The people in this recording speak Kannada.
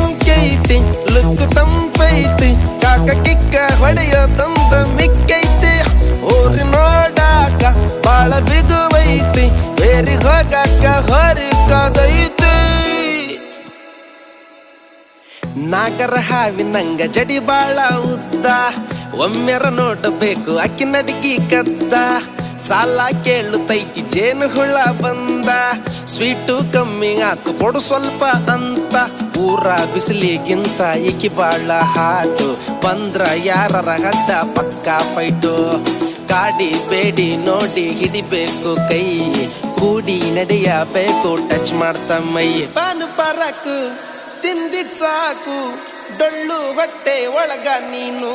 ಚುಮ್ಕೈತಿ ಲುಕ್ಕು ತಂಪೈತಿ ಕಾಕ ಕಿಕ್ಕ ಹೊಡೆಯ ತಂದ ಮಿಕ್ಕೈತಿ. ಊರಿ ನೋಡಾಕ ಬಾಳ ಬಿಗುವೈತಿ ಬೇರಿ ಹೋಗಾಕ ಹೊರಿ ಕದೈತಿ. ನಾಗರ ಹಾವಿನಂಗ ಜಡಿ ಬಾಳ ಉದ್ದ, ಒಮ್ಮೆರ ನೋಡಬೇಕು ಅಕ್ಕಿ ನಡಗಿ ಕದ್ದ. ಸಾಲ ಕೇಳುತ್ತೈತಿ, ಜೇನು ಹುಳ ಬಂದ, ಸ್ವೀಟು ಕಮ್ಮಿ ಆತು ಕೊಡು ಸ್ವಲ್ಪ ಅಂತ. ಊರ ಬಿಸಿಲಿಗಿಂತ ಈಕಿ ಬಾಳ ಹಾಟು, ಬಂದ್ರ ಯಾರರ ಗಡ್ಡ ಪಕ್ಕ ಫೈಟು ಕಾಡಿ ಬೇಡಿ ನೋಡಿ ಹಿಡಿಬೇಕು ಕೈ, ಕೂಡಿ ನಡೆಯಬೇಕು ಟಚ್ ಮಾಡ್ತಮ್ಮಯ್ಯ ಪಾನು ಪರಕು, ತಿಂದಿದ್ ಸಾಕು ಡೊಳ್ಳು ಹೊಟ್ಟೆ ಒಳಗ ನೀನು